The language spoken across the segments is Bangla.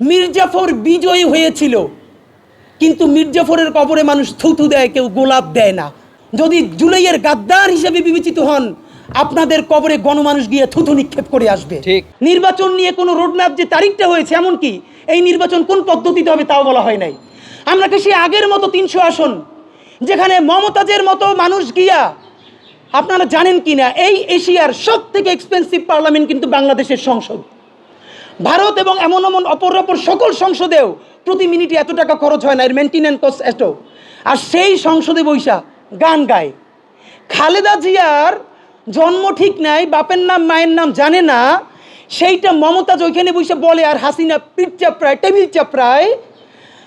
মির্জাফর বিজয়ী হয়েছিল। কিন্তু মির্জাফরের কবরে মানুষ থুথু দেয় কেউ গোলাপ দেয় না। যদি জুলাইয়ের গাদ্দার হিসেবে বিবেচিত হন আপনাদের কবরে গণমানুষ গিয়ে থুথু নিক্ষেপ করে আসবে। নির্বাচন নিয়ে কোনো রোডম্যাপ যে তারিখটা হয়েছে এমন কি? এই নির্বাচন কোন পদ্ধতিতে হবে তাও বলা হয় নাই। আমরা কি সেই আগের মতো তিনশো আসন যেখানে মমতাজের মতো মানুষ গিয়া আপনারা জানেন কি না এই এশিয়ার সব থেকে এক্সপেন্সিভ পার্লামেন্ট কিন্তু বাংলাদেশের সংসদ। ভারত এবং এমন এমন অপর অপর সকল সংসদেও প্রতি মিনিটে এত টাকা খরচ হয় না, এর মেনটেন্যান্স কস্ট এত। আর সেই সংসদে বৈশা গান গায়। খালেদা জিয়ার জন্ম ঠিক নাই, বাপের নাম, মায়ের নাম জানে না। সেইটা মমতাজ ওইখানে বসে বলে, আর হাসিনা পিঠ চাপড়ায়, টেবিল চাপড়ায়।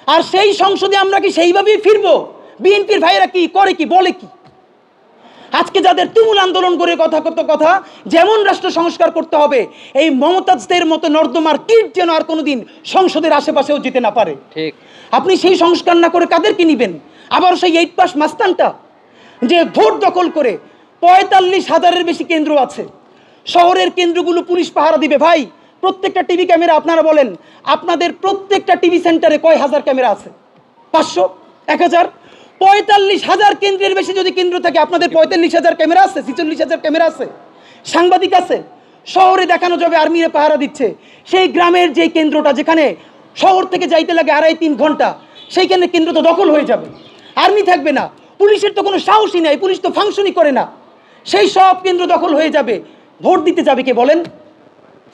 আর সেই সংসদে আমরা কি সেইভাবেই ফিরবো? বিএনপির ভাইয়েরা কি করে কি, বলে কি? আজকে যাদের তুমুল আন্দোলন করে কথা কত কথা যেমন রাষ্ট্র সংস্কার করতে হবে এই মমতাজদের মতো নর্দমার কীট যেন আর কোনোদিন সংসদের আশেপাশেও যেতে না পারে। ঠিক। আপনি সেই সংস্কার না করে কাদেরকে নিবেন? আবার সেই এইট পাস মাস্তানটা যে ভোট দখল করে পঁয়তাল্লিশ হাজারের বেশি কেন্দ্র আছে। শহরের কেন্দ্রগুলো পুলিশ পাহারা দিবে। ভাই প্রত্যেকটা টিভি ক্যামেরা আপনারা বলেন আপনাদের প্রত্যেকটা টিভি সেন্টারে কয় হাজার ক্যামেরা আছে? পাঁচশো? এক হাজার? পঁয়তাল্লিশ হাজার কেন্দ্রের বেশি যদি কেন্দ্র থাকে, আপনাদের পঁয়তাল্লিশ হাজার ক্যামেরা আছে, ছিচল্লিশ হাজার ক্যামেরা আছে, সাংবাদিক আছে, শহরে দেখানো যাবে, আর্মিরা পাহারা দিচ্ছে। সেই গ্রামের যে কেন্দ্রটা যেখানে শহর থেকে যাইতে লাগে আড়াই তিন ঘণ্টা, সেইখানে কেন্দ্র তো দখল হয়ে যাবে। আর্মি থাকবে না, পুলিশের তো কোনো সাহসই নাই, পুলিশ তো ফাংশনই করে না। সেই সব কেন্দ্র দখল হয়ে যাবে। ভোট দিতে যাবে কে বলেন?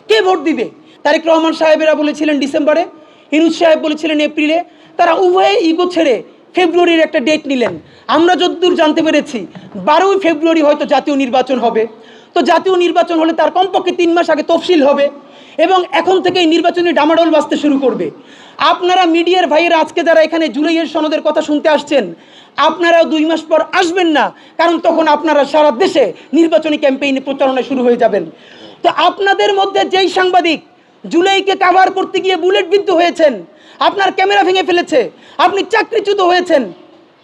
কে ভোট দিবে? তারেক রহমান সাহেবেরা বলেছিলেন ডিসেম্বরে হিরুজ সাহেব বলেছিলেন এপ্রিলে, তারা উভয়ে ইগো ছেড়ে ফেব্রুয়ারির একটা ডেট নিলেন। আমরা যতদূর জানতে পেরেছি, বারোই ফেব্রুয়ারি হয়তো জাতীয় নির্বাচন হবে। তো জাতীয় নির্বাচন হলে তার কমপক্ষে তিন মাস আগে তফসিল হবে এবং এখন থেকেই নির্বাচনী ডামাডোল বাঁচতে শুরু করবে। আপনারা মিডিয়ার ভাইয়েরা আজকে যারা এখানে জুলাইয়ের সনদের কথা শুনতে আসছেন, আপনারাও দুই মাস পর আসবেন না, কারণ তখন আপনারা সারা দেশে নির্বাচনী ক্যাম্পেইনে প্রচারণা শুরু হয়ে যাবেন। তো আপনাদের মধ্যে যেই সাংবাদিক জুলাইকে কাভার করতে গিয়ে বুলেট বিদ্ধ হয়েছেন। আপনার ক্যামেরা ভেঙে ফেলেছে। আপনি চাকরিচ্যুত হয়েছেন।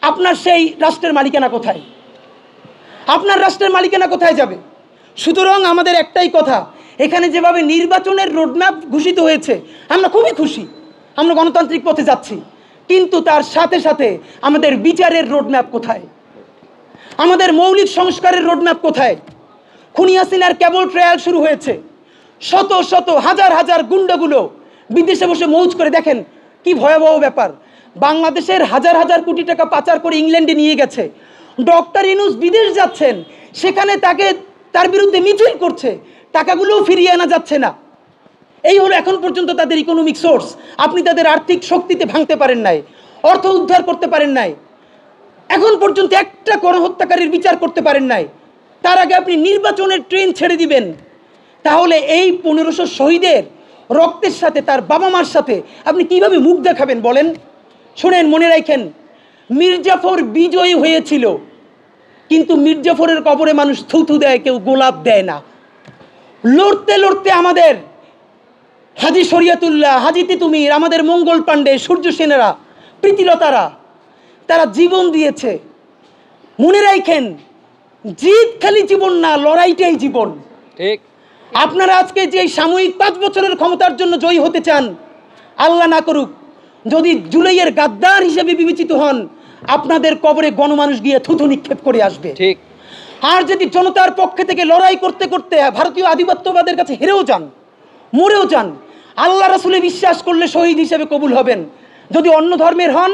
আপনার সেই রাষ্ট্রের মালিকানা কোথায়? আপনার রাষ্ট্রের মালিকানা কোথায় যাবে? সুতরাং আমাদের একটাই কথা, এখানে যেভাবে নির্বাচনের রোডম্যাপ ঘোষিত হয়েছে, আমরা খুবই খুশি। আমরা গণতান্ত্রিক পথে যাচ্ছি। কিন্তু তার সাথে সাথে আমাদের বিচারের রোডম্যাপ কোথায়? আমাদের মৌলিক সংস্কারের রোডম্যাপ কোথায়? খুনি হাসিনার কেবল ট্রায়াল শুরু হয়েছে। শত শত, হাজার হাজার গুন্ডাগুলো বিদেশে বসে মৌজ করে দেখেন কি ভয়াবহ ব্যাপার। বাংলাদেশের হাজার হাজার কোটি টাকা পাচার করে ইংল্যান্ডে নিয়ে গেছে। ডক্টর ইনুস বিদেশ যাচ্ছেন, সেখানে তাকে, তার বিরুদ্ধে মিছিল করছে, টাকাগুলোও ফিরিয়ে আনা যাচ্ছে না। এই হলো এখন পর্যন্ত তাদের ইকোনমিক সোর্স আপনি তাদের আর্থিক শক্তিতে ভাঙতে পারেন নাই, অর্থ উদ্ধার করতে পারেন নাই। এখন পর্যন্ত একটা গণহত্যাকারীর বিচার করতে পারেন নাই। তার আগে আপনি নির্বাচনের ট্রেন ছেড়ে দিবেন। তাহলে এই পনেরোশো শহীদের রক্তের সাথে তার বাবা মার সাথে আপনি কীভাবে মুখ দেখাবেন বলেন? শোনেন, মনে রাখেন, মির্জাফর বিজয়ী হয়েছিল, কিন্তু মির্জাফরের কবরে মানুষ থুথু দেয়, কেউ গোলাপ দেয় না। লড়তে লড়তে আমাদের হাজি শরিয়াতুল্লাহ, হাজি তিতুমির, আমাদের মঙ্গল পাণ্ডে, সূর্য সেনেরা, প্রীতিলতারা, তারা জীবন দিয়েছে। মনে রাখেন, জিত খালি জীবন না, লড়াইটাই জীবন। ঠিক। আপনারা আজকে যে সাময়িক পাঁচ বছরের ক্ষমতার জন্য জয়ী হতে চান আল্লাহ না করুক যদি জুলাইয়ের গাদ্দার হিসেবে বিবেচিত হন আপনাদের কবরে গণমানুষ গিয়ে থুথু নিক্ষেপ করে আসবে। ঠিক। আর যদি জনতার পক্ষে থেকে লড়াই করতে করতে ভারতীয় আধিপত্যবাদের কাছে হেরেও যান মরেও যান আল্লাহ রাসুলে বিশ্বাস করলে শহীদ হিসেবে কবুল হবেন। যদি অন্য ধর্মের হন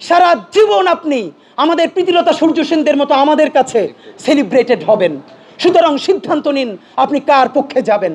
সারা জীবন আপনি আমাদের প্রীতিলতা সূর্য সেনদের মতো আমাদের কাছে সেলিব্রেটেড হবেন। সুতরাং সিদ্ধান্ত নিন আপনি কার পক্ষে যাবেন?